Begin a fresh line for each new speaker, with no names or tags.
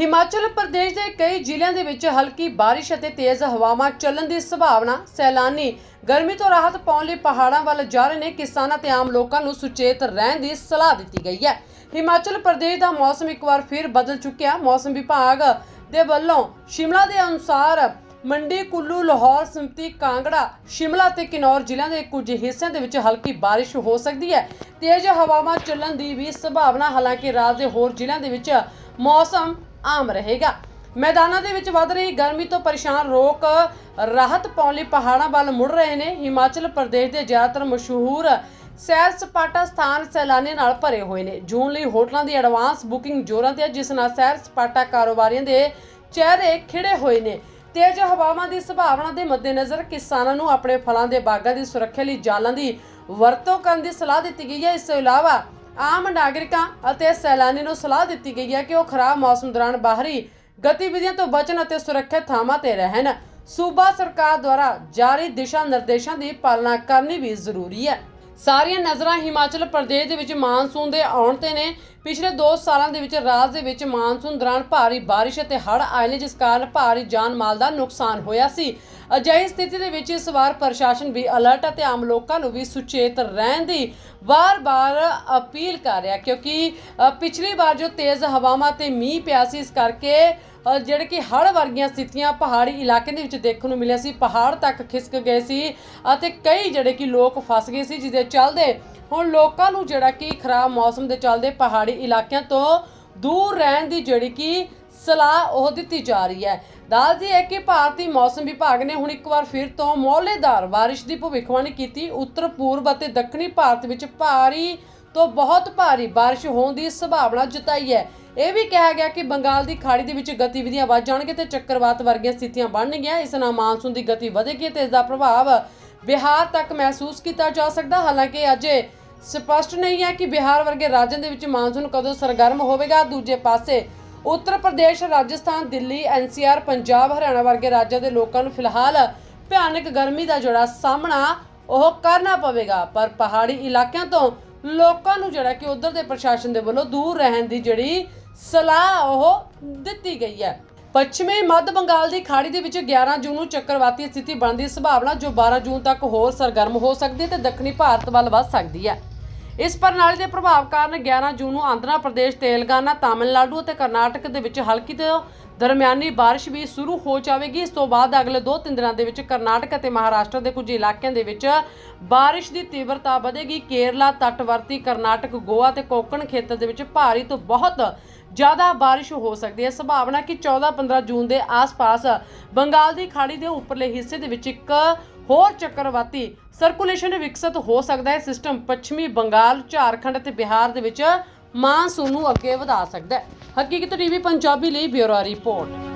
ਹਿਮਾਚਲ ਪ੍ਰਦੇਸ਼ ਦੇ ਕਈ ਜ਼ਿਲ੍ਹਿਆਂ ਦੇ ਵਿੱਚ ਹਲਕੀ ਬਾਰਿਸ਼ ਅਤੇ ਤੇਜ਼ ਹਵਾਵਾਂ ਚੱਲਣ ਦੀ ਸੰਭਾਵਨਾ, ਸੈਲਾਨੀ ਗਰਮੀ ਤੋਂ ਰਾਹਤ ਪਾਉਣ ਲਈ ਪਹਾੜਾਂ ਵੱਲ ਜਾ ਰਹੇ ਨੇ। ਕਿਸਾਨਾਂ ਤੇ ਆਮ ਲੋਕਾਂ ਨੂੰ ਸੁਚੇਤ ਰਹਿਣ ਦੀ ਸਲਾਹ ਦਿੱਤੀ ਗਈ ਹੈ। ਹਿਮਾਚਲ ਪ੍ਰਦੇਸ਼ ਦਾ ਮੌਸਮ ਇੱਕ ਵਾਰ ਫਿਰ ਬਦਲ ਚੁੱਕਿਆ। ਮੌਸਮ ਵਿਭਾਗ ਦੇ ਵੱਲੋਂ ਸ਼ਿਮਲਾ ਦੇ ਅਨੁਸਾਰ ਮੰਡੀ, ਕੁੱਲੂ, ਲਾਹੌਰ ਸਮਤੀ ਕਾਂਗੜਾ, ਸ਼ਿਮਲਾ ਤੇ ਕਿਨੌਰ ਜ਼ਿਲ੍ਹਿਆਂ ਦੇ ਕੁਝ ਹਿੱਸਿਆਂ ਦੇ ਵਿੱਚ ਹਲਕੀ ਬਾਰਿਸ਼ ਹੋ ਸਕਦੀ ਹੈ। ਤੇਜ਼ ਹਵਾਵਾਂ ਚੱਲਣ ਦੀ ਵੀ ਸੰਭਾਵਨਾ, ਹਾਲਾਂਕਿ ਰਾਜ ਦੇ ਹੋਰ ਜ਼ਿਲ੍ਹਿਆਂ ਦੇ ਵਿੱਚ ਮੌਸਮ ਆਮ ਰਹੇਗਾ। ਮੈਦਾਨਾਂ ਦੇ ਵਿੱਚ ਵੱਧ ਰਹੀ ਗਰਮੀ ਤੋਂ ਪਰੇਸ਼ਾਨ ਲੋਕ ਰਾਹਤ ਪਾਉਣ ਲਈ ਪਹਾੜਾਂ ਵੱਲ ਮੁੜ ਰਹੇ ਨੇ। ਹਿਮਾਚਲ ਪ੍ਰਦੇਸ਼ ਦੇ ਜ਼ਿਆਦਾਤਰ ਮਸ਼ਹੂਰ ਸੈਰ ਸਪਾਟਾ ਸਥਾਨ ਸੈਲਾਨੀਆਂ ਨਾਲ ਭਰੇ ਹੋਏ ਨੇ। ਜੂਨ ਲਈ ਹੋਟਲਾਂ ਦੀ ਐਡਵਾਂਸ ਬੁਕਿੰਗ ਜੋਰਾਂ ਤੇ ਹੈ, ਜਿਸ ਨਾਲ ਸੈਰ ਸਪਾਟਾ ਕਾਰੋਬਾਰੀਆਂ ਦੇ ਚਿਹਰੇ ਖਿੜੇ ਹੋਏ ਨੇ। ਤੇਜ਼ ਹਵਾਵਾਂ ਦੀ ਸੰਭਾਵਨਾ ਦੇ ਮੱਦੇਨਜ਼ਰ ਕਿਸਾਨਾਂ ਨੂੰ ਆਪਣੇ ਫਲਾਂ ਦੇ ਬਾਗਾਂ ਦੀ ਸੁਰੱਖਿਆ ਲਈ ਜਾਲਾਂ ਦੀ ਵਰਤੋਂ ਕਰਨ ਦੀ ਸਲਾਹ ਦਿੱਤੀ ਗਈ ਹੈ। ਇਸ ਤੋਂ ਇਲਾਵਾ ਆਮ ਨਾਗਰਿਕਾਂ ਅਤੇ ਸੈਲਾਨੀ ਨੂੰ ਸਲਾਹ ਦਿੱਤੀ ਗਈ ਹੈ ਕਿ ਉਹ ਖਰਾਬ ਮੌਸਮ ਦੌਰਾਨ ਬਾਹਰੀ ਗਤੀਵਿਧੀਆਂ ਤੋਂ ਬਚਣ ਅਤੇ ਸੁਰੱਖਿਅਤ ਥਾਵਾਂ ਤੇ ਰਹਿਣ। ਸੂਬਾ ਸਰਕਾਰ ਦੁਆਰਾ ਜਾਰੀ ਦਿਸ਼ਾ ਨਿਰਦੇਸ਼ਾਂ ਦੀ ਪਾਲਣਾ ਕਰਨੀ ਵੀ ਜ਼ਰੂਰੀ ਹੈ। ਸਾਰੀਆਂ ਨਜ਼ਰਾਂ ਹਿਮਾਚਲ ਪ੍ਰਦੇਸ਼ ਦੇ ਵਿੱਚ ਮਾਨਸੂਨ ਦੇ ਆਉਣ ਤੇ ਨੇ। ਪਿਛਲੇ 2 ਸਾਲਾਂ ਦੇ ਵਿੱਚ ਰਾਜ ਦੇ ਵਿੱਚ ਮਾਨਸੂਨ ਦੌਰਾਨ ਭਾਰੀ ਬਾਰਿਸ਼ ਅਤੇ ਹੜ੍ਹ ਆਏ ਨੇ, ਜਿਸ ਕਾਰਨ ਭਾਰੀ ਜਾਨ ਮਾਲ ਦਾ ਨੁਕਸਾਨ ਹੋਇਆ ਸੀ। ਅਜਿਹੀ ਸਥਿਤੀ ਦੇ ਵਿੱਚ ਇਸ ਵਾਰ ਪ੍ਰਸ਼ਾਸਨ ਵੀ ਅਲਰਟ ਅਤੇ ਆਮ ਲੋਕਾਂ ਨੂੰ ਵੀ ਸੁਚੇਤ ਰਹਿਣ ਦੀ ਵਾਰ-ਵਾਰ ਅਪੀਲ ਕਰ ਰਿਹਾ, ਕਿਉਂਕਿ ਪਿਛਲੀ ਵਾਰ ਜੋ ਤੇਜ਼ ਹਵਾਵਾਂ ਤੇ ਮੀਂਹ ਪਿਆ ਸੀ, ਇਸ ਕਰਕੇ ਜਿਹੜੇ ਕਿ ਹੜ੍ਹ ਵਰਗੀਆਂ ਸਥਿਤੀਆਂ ਪਹਾੜੀ ਇਲਾਕੇ ਦੇ ਵਿੱਚ ਦੇਖਣ ਨੂੰ ਮਿਲਿਆ ਸੀ, ਪਹਾੜ ਤੱਕ ਖਿਸਕ ਗਏ ਸੀ ਅਤੇ ਕਈ ਜਿਹੜੇ ਕਿ ਲੋਕ ਫਸ ਗਏ ਸੀ, ਜਿਹਦੇ ਚੱਲਦੇ ਹੁਣ ਲੋਕਾਂ ਨੂੰ ਜਿਹੜਾ ਕਿ ਖਰਾਬ ਮੌਸਮ ਦੇ ਚੱਲਦੇ ਪਹਾੜੀ ਇਲਾਕਿਆਂ ਤੋਂ ਦੂਰ ਰਹਿਣ ਦੀ ਜਿਹੜੀ ਕਿ ਸਲਾਹ ਉਹ ਦਿੱਤੀ ਜਾ ਰਹੀ ਹੈ। ਦੱਸਦੀ ਹੈ ਕਿ ਭਾਰਤੀ ਮੌਸਮ ਵਿਭਾਗ ਨੇ ਹੁਣ ਇੱਕ ਵਾਰ ਫਿਰ ਤੋਂ ਮੌਲੇਦਾਰ ਬਾਰਿਸ਼ ਦੀ ਭਵਿੱਖਬਾਣੀ ਕੀਤੀ। ਉੱਤਰ, ਪੂਰਬ ਅਤੇ ਦੱਖਣੀ ਭਾਰਤ ਵਿੱਚ ਭਾਰੀ ਤੋਂ ਬਹੁਤ ਭਾਰੀ ਬਾਰਿਸ਼ ਹੋਣ ਦੀ ਸੰਭਾਵਨਾ ਜਤਾਈ ਹੈ। ਇਹ ਵੀ ਕਿਹਾ ਗਿਆ ਕਿ ਬੰਗਾਲ ਦੀ ਖਾੜੀ ਦੇ ਵਿੱਚ ਗਤੀਵਿਧੀਆਂ ਵੱਧ ਜਾਣਗੀਆਂ ਤੇ ਚੱਕਰਵਾਤ ਵਰਗੀਆਂ ਸਥਿਤੀਆਂ ਬਣਨਗੀਆਂ। ਇਸ ਨਾਲ ਮਾਨਸੂਨ ਦੀ ਗਤੀ ਵਧੇਗੀ ਤੇ ਇਸ ਦਾ ਪ੍ਰਭਾਵ ਬਿਹਾਰ ਤੱਕ ਮਹਿਸੂਸ ਕੀਤਾ ਜਾ ਸਕਦਾ। ਹਾਲਾਂਕਿ ਅਜੇ ਸਪਸ਼ਟ ਨਹੀਂ ਹੈ ਕਿ ਬਿਹਾਰ ਵਰਗੇ ਰਾਜਾਂ ਦੇ ਵਿੱਚ ਮਾਨਸੂਨ ਕਦੋਂ ਸਰਗਰਮ ਹੋਵੇਗਾ। ਦੂਜੇ ਪਾਸੇ, ਉੱਤਰ ਪ੍ਰਦੇਸ਼, ਰਾਜਸਥਾਨ, ਦਿੱਲੀ, ਐਨਸੀਆਰ, ਪੰਜਾਬ, ਹਰਿਆਣਾ ਵਰਗੇ ਰਾਜਾਂ ਦੇ ਲੋਕਾਂ ਨੂੰ ਫਿਲਹਾਲ ਭਿਆਨਕ ਗਰਮੀ ਦਾ ਜਿਹੜਾ ਸਾਹਮਣਾ ਉਹ ਕਰਨਾ ਪਵੇਗਾ। ਪਰ ਪਹਾੜੀ ਇਲਾਕਿਆਂ ਤੋਂ ਲੋਕਾਂ ਨੂੰ ਜਿਹੜਾ ਕਿ ਉਧਰ ਦੇ ਪ੍ਰਸ਼ਾਸਨ ਦੇ ਵੱਲੋਂ ਦੂਰ ਰਹਿਣ ਦੀ ਜਿਹੜੀ ਸਲਾਹ ਉਹ ਦਿੱਤੀ ਗਈ ਹੈ। ਪੱਛਮੀ ਮੱਧ ਬੰਗਾਲ ਦੀ ਖਾੜੀ ਦੇ ਵਿੱਚ 11 ਜੂਨ ਨੂੰ ਚੱਕਰਵਾਤੀ ਸਥਿਤੀ ਬਣਨ ਦੀ ਸੰਭਾਵਨਾ ਜੋ 12 ਜੂਨ ਤੱਕ ਹੋਰ ਸਰਗਰਮ ਹੋ ਸਕਦੀ ਹੈ ਤੇ ਦੱਖਣੀ ਭਾਰਤ ਵੱਲ ਵੱਧ ਸਕਦੀ ਹੈ। ਇਸ ਪ੍ਰਣਾਲੀ ਦੇ ਪ੍ਰਭਾਵ ਕਾਰਨ 11 ਜੂਨ ਨੂੰ ਆਂਧਰਾ ਪ੍ਰਦੇਸ਼, ਤੇਲੰਗਾਨਾ, ਤਾਮਿਲਨਾਡੂ ਅਤੇ ਕਰਨਾਟਕ ਦੇ ਵਿੱਚ ਹਲਕੀ ਤੋਂ ਦਰਮਿਆਨੀ ਬਾਰਿਸ਼ ਵੀ ਸ਼ੁਰੂ ਹੋ ਜਾਵੇਗੀ। ਇਸ ਤੋਂ ਬਾਅਦ ਅਗਲੇ 2-3 ਦਿਨਾਂ ਦੇ ਵਿੱਚ ਕਰਨਾਟਕ ਅਤੇ ਮਹਾਰਾਸ਼ਟਰ ਦੇ ਕੁਝ ਇਲਾਕਿਆਂ ਦੇ ਵਿੱਚ ਬਾਰਿਸ਼ ਦੀ ਤੀਬਰਤਾ ਵਧੇਗੀ। ਕੇਰਲਾ, ਤੱਟਵਰਤੀ ਕਰਨਾਟਕ, ਗੋਆ ਤੇ ਕੋਕਣ ਖੇਤਰ ਦੇ ਵਿੱਚ ਭਾਰੀ ਤੋਂ ਬਹੁਤ ਜ਼ਿਆਦਾ ਬਾਰਿਸ਼ ਹੋ ਸਕਦੀ ਹੈ। ਸੰਭਾਵਨਾ ਕਿ 14-15 ਜੂਨ ਦੇ ਆਸ-ਪਾਸ ਬੰਗਾਲ ਦੀ ਖਾੜੀ ਦੇ ਉੱਪਰਲੇ ਹਿੱਸੇ ਦੇ ਵਿੱਚ ਇੱਕ ਹੋਰ ਚੱਕਰਵਾਤੀ ਸਰਕੂਲੇਸ਼ਨ ਵਿਕਸਿਤ ਹੋ ਸਕਦਾ ਹੈ। ਸਿਸਟਮ ਪੱਛਮੀ ਬੰਗਾਲ, ਝਾਰਖੰਡ ਅਤੇ ਬਿਹਾਰ ਦੇ ਵਿੱਚ ਮਾਨਸੂਨ ਨੂੰ ਅੱਗੇ ਵਧਾ ਸਕਦਾ ਹੈ। ਹਕੀਕਤ ਟੀਵੀ ਪੰਜਾਬੀ ਲਈ ਬਿਊਰੋ ਰਿਪੋਰਟ।